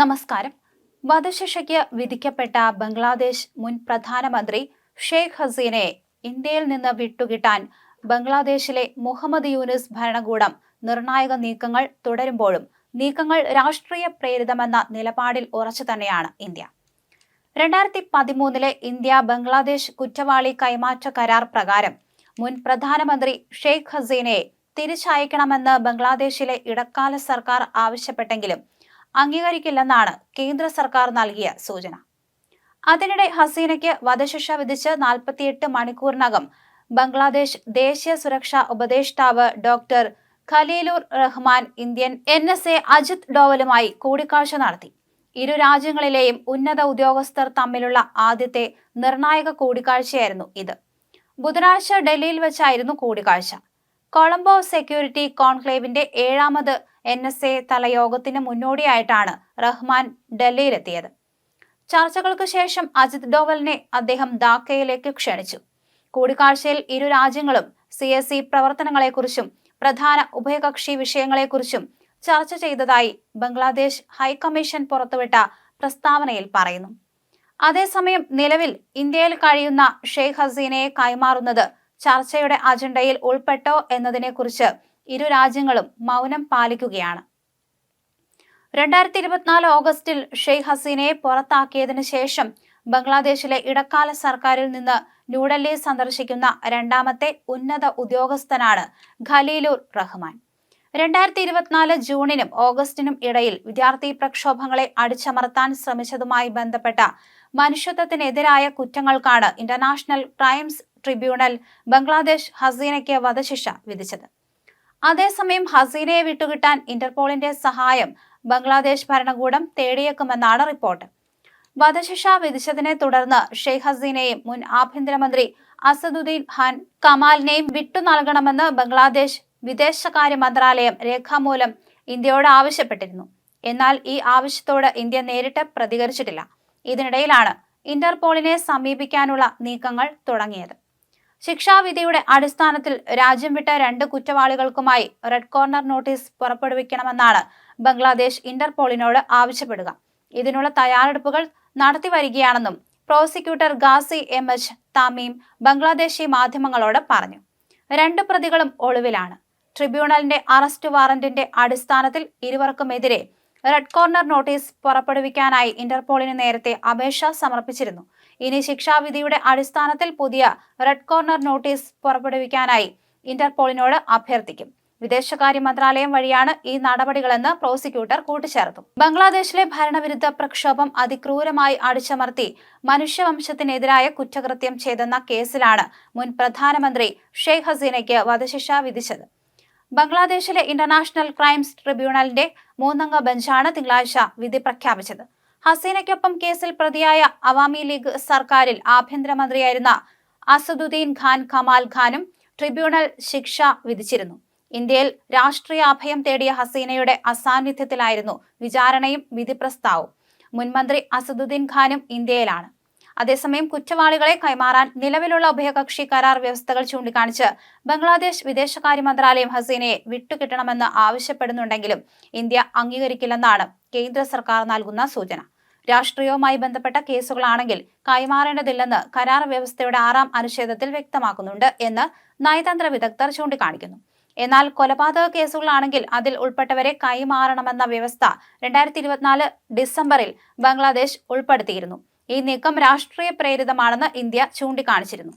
നമസ്കാരം. വധശിക്ഷയ്ക്ക് വിധിക്കപ്പെട്ട ബംഗ്ലാദേശ് മുൻ പ്രധാനമന്ത്രി ഷെയ്ഖ് ഹസീനെ ഇന്ത്യയിൽ നിന്ന് വിട്ടുകിട്ടാൻ ബംഗ്ലാദേശിലെ മുഹമ്മദ് യൂനിസ് ഭരണകൂടം നിർണായക നീക്കങ്ങൾ തുടരുമ്പോഴും നീക്കങ്ങൾ രാഷ്ട്രീയ പ്രേരിതമെന്ന നിലപാടിൽ ഉറച്ചു തന്നെയാണ് ഇന്ത്യ. രണ്ടായിരത്തി പതിമൂന്നിലെ ഇന്ത്യ ബംഗ്ലാദേശ് കുറ്റവാളി കൈമാറ്റ കരാർ പ്രകാരം മുൻ പ്രധാനമന്ത്രി ഷെയ്ഖ് ഹസീനയെ തിരിച്ചയക്കണമെന്ന് ബംഗ്ലാദേശിലെ ഇടക്കാല സർക്കാർ ആവശ്യപ്പെട്ടെങ്കിലും അംഗീകരിക്കില്ലെന്നാണ് കേന്ദ്ര സർക്കാർ നൽകിയ സൂചന. അതിനിടെ ഹസീനയ്ക്ക് വധശിക്ഷ വിധിച്ച് നാൽപ്പത്തിയെട്ട് മണിക്കൂറിനകം ബംഗ്ലാദേശ് ദേശീയ സുരക്ഷാ ഉപദേഷ്ടാവ് doctor Khalilur Rahman Indian N S A Ajit ഡോവലുമായി കൂടിക്കാഴ്ച നടത്തി. ഇരു രാജ്യങ്ങളിലെയും ഉന്നത ഉദ്യോഗസ്ഥർ തമ്മിലുള്ള ആദ്യത്തെ നിർണായക കൂടിക്കാഴ്ചയായിരുന്നു ഇത്. ബുധനാഴ്ച ഡൽഹിയിൽ വെച്ചായിരുന്നു കൂടിക്കാഴ്ച. കൊളംബോ സെക്യൂരിറ്റി കോൺക്ലേവിന്റെ ഏഴാമത് എൻ എസ് എ തലയോഗത്തിന് മുന്നോടിയായിട്ടാണ് റഹ്മാൻ ഡൽഹിയിലെത്തിയത്. ചർച്ചകൾക്ക് ശേഷം അജിത് ഡോവലിനെ അദ്ദേഹം ധാക്കയിലേക്ക് ക്ഷണിച്ചു. കൂടിക്കാഴ്ചയിൽ ഇരു രാജ്യങ്ങളും സി എസ് പ്രവർത്തനങ്ങളെക്കുറിച്ചും പ്രധാന ഉഭയകക്ഷി വിഷയങ്ങളെക്കുറിച്ചും ചർച്ച ചെയ്തതായി ബംഗ്ലാദേശ് ഹൈക്കമ്മീഷൻ പുറത്തുവിട്ട പ്രസ്താവനയിൽ പറയുന്നു. അതേസമയം നിലവിൽ ഇന്ത്യയിൽ കഴിയുന്ന ഷെയ്ഖ് ഹസീനയെ കൈമാറുന്നത് ചർച്ചയുടെ അജണ്ടയിൽ ഉൾപ്പെട്ടോ എന്നതിനെക്കുറിച്ച് ഇരു രാജ്യങ്ങളും മൗനം പാലിക്കുകയാണ്. രണ്ടായിരത്തി ഇരുപത്തിനാല് ഓഗസ്റ്റിൽ ഷെയ്ഖ് ഹസീനയെ പുറത്താക്കിയതിനു ശേഷം ബംഗ്ലാദേശിലെ ഇടക്കാല സർക്കാരിൽ നിന്ന് ന്യൂഡൽഹി സന്ദർശിക്കുന്ന രണ്ടാമത്തെ ഉന്നത ഉദ്യോഗസ്ഥനാണ് ഖലീലുർ റഹ്മാൻ. രണ്ടായിരത്തി ഇരുപത്തിനാല് ജൂണിനും ഓഗസ്റ്റിനും ഇടയിൽ വിദ്യാർത്ഥി പ്രക്ഷോഭങ്ങളെ അടിച്ചമർത്താൻ ശ്രമിച്ചതുമായി ബന്ധപ്പെട്ട മനുഷ്യത്വത്തിനെതിരായ കുറ്റങ്ങൾക്കാണ് ഇന്റർനാഷണൽ ക്രൈംസ് ട്രിബ്യൂണൽ ബംഗ്ലാദേശ് ഹസീനയ്ക്ക് വധശിക്ഷ വിധിച്ചത്. അതേസമയം ഹസീനയെ വിട്ടുകിട്ടാൻ ഇന്റർപോളിന്റെ സഹായം ബംഗ്ലാദേശ് ഭരണകൂടം തേടിയേക്കുമെന്നാണ് റിപ്പോർട്ട്. വധശിക്ഷ വിധിച്ചതിനെ തുടർന്ന് ഷെയ്ഖ് ഹസീനയും മുൻ ആഭ്യന്തരമന്ത്രി അസദുദ്ദീൻ ഖാൻ കമാലിനെയും വിട്ടു നൽകണമെന്ന് ബംഗ്ലാദേശ് വിദേശകാര്യ മന്ത്രാലയം രേഖാമൂലം ഇന്ത്യയോട് ആവശ്യപ്പെട്ടിരുന്നു. എന്നാൽ ഈ ആവശ്യത്തോട് ഇന്ത്യ നേരിട്ട് പ്രതികരിച്ചിട്ടില്ല. ഇതിനിടയിലാണ് ഇന്റർപോളിനെ സമീപിക്കാനുള്ള നീക്കങ്ങൾ തുടങ്ങിയത്. ശിക്ഷാവിധിയുടെ അടിസ്ഥാനത്തിൽ രാജ്യം വിട്ട രണ്ട് കുറ്റവാളികൾക്കുമായി റെഡ് കോർണർ നോട്ടീസ് പുറപ്പെടുവിക്കണമെന്നാണ് ബംഗ്ലാദേശ് ഇന്റർപോളിനോട് ആവശ്യപ്പെടുക. ഇതിനുള്ള തയ്യാറെടുപ്പുകൾ നടത്തി വരികയാണെന്നും prosecutor Gazi M H Tamim Bangladeshi മാധ്യമങ്ങളോട് പറഞ്ഞു. രണ്ട് പ്രതികളും ഒളിവിലാണ്. ട്രിബ്യൂണലിന്റെ അറസ്റ്റ് വാറന്റിന്റെ അടിസ്ഥാനത്തിൽ ഇരുവർക്കുമെതിരെ റെഡ് കോർണർ നോട്ടീസ് പുറപ്പെടുവിക്കാനായി ഇന്റർപോളിന് നേരത്തെ അപേക്ഷ സമർപ്പിച്ചിരുന്നു. ഇനി ശിക്ഷാവിധിയുടെ അടിസ്ഥാനത്തിൽ പുതിയ റെഡ് കോർണർ നോട്ടീസ് പുറപ്പെടുവിക്കാനായി ഇന്റർപോളിനോട് അഭ്യർത്ഥിക്കും. വിദേശകാര്യ മന്ത്രാലയം വഴിയാണ് ഈ നടപടികളെന്ന് പ്രോസിക്യൂട്ടർ കൂട്ടിച്ചേർത്തു. ബംഗ്ലാദേശിലെ ഭരണവിരുദ്ധ പ്രക്ഷോഭം അതിക്രൂരമായി അടിച്ചമർത്തി മനുഷ്യവംശത്തിനെതിരായ കുറ്റകൃത്യം ചെയ്തെന്ന കേസിലാണ് മുൻ പ്രധാനമന്ത്രി ഷെയ്ഖ് ഹസീനയ്ക്ക് വധശിക്ഷ വിധിച്ചത്. ബംഗ്ലാദേശിലെ ഇന്റർനാഷണൽ ക്രൈംസ് ട്രിബ്യൂണലിന്റെ മൂന്നംഗ ബെഞ്ചാണ് തിങ്കളാഴ്ച വിധി പ്രഖ്യാപിച്ചത്. ഹസീനയ്ക്കൊപ്പം കേസിൽ പ്രതിയായ അവാമി ലീഗ് സർക്കാരിൽ ആഭ്യന്തരമന്ത്രിയായിരുന്ന അസദുദ്ദീൻ ഖാൻ കമാൽ ഖാനും ട്രിബ്യൂണൽ ശിക്ഷ വിധിച്ചിരുന്നു. ഇന്ത്യയിൽ രാഷ്ട്രീയ അഭയം തേടിയ ഹസീനയുടെ അസാന്നിധ്യത്തിലായിരുന്നു വിചാരണയും വിധി വിധിപ്രസ്താവും മുൻമന്ത്രി അസദുദ്ദീൻ ഖാനും ഇന്ത്യയിലാണ്. അതേസമയം കുറ്റവാളികളെ കൈമാറാൻ നിലവിലുള്ള ഉഭയകക്ഷി കരാർ വ്യവസ്ഥകൾ ചൂണ്ടിക്കാണിച്ച് ബംഗ്ലാദേശ് വിദേശകാര്യ മന്ത്രാലയം ഹസീനയെ വിട്ടുകിട്ടണമെന്ന് ആവശ്യപ്പെടുന്നുണ്ടെങ്കിലും ഇന്ത്യ അംഗീകരിക്കില്ലെന്നാണ് കേന്ദ്ര സർക്കാർ നൽകുന്ന സൂചന. രാഷ്ട്രീയവുമായി ബന്ധപ്പെട്ട കേസുകളാണെങ്കിൽ കൈമാറേണ്ടതില്ലെന്ന് കരാർ വ്യവസ്ഥയുടെ ആറാം അനുച്ഛേദത്തിൽ വ്യക്തമാക്കുന്നുണ്ട് എന്ന് നയതന്ത്ര വിദഗ്ധർ ചൂണ്ടിക്കാണിക്കുന്നു. എന്നാൽ കൊലപാതക കേസുകളാണെങ്കിൽ അതിൽ ഉൾപ്പെട്ടവരെ കൈമാറണമെന്ന വ്യവസ്ഥ രണ്ടായിരത്തി ഇരുപത്തിനാല് ഡിസംബറിൽ ബംഗ്ലാദേശ് ഉൾപ്പെടുത്തിയിരുന്നു. ഈ നീക്കം രാഷ്ട്രീയ പ്രേരിതമാണെന്ന് ഇന്ത്യ ചൂണ്ടിക്കാണിച്ചിരുന്നു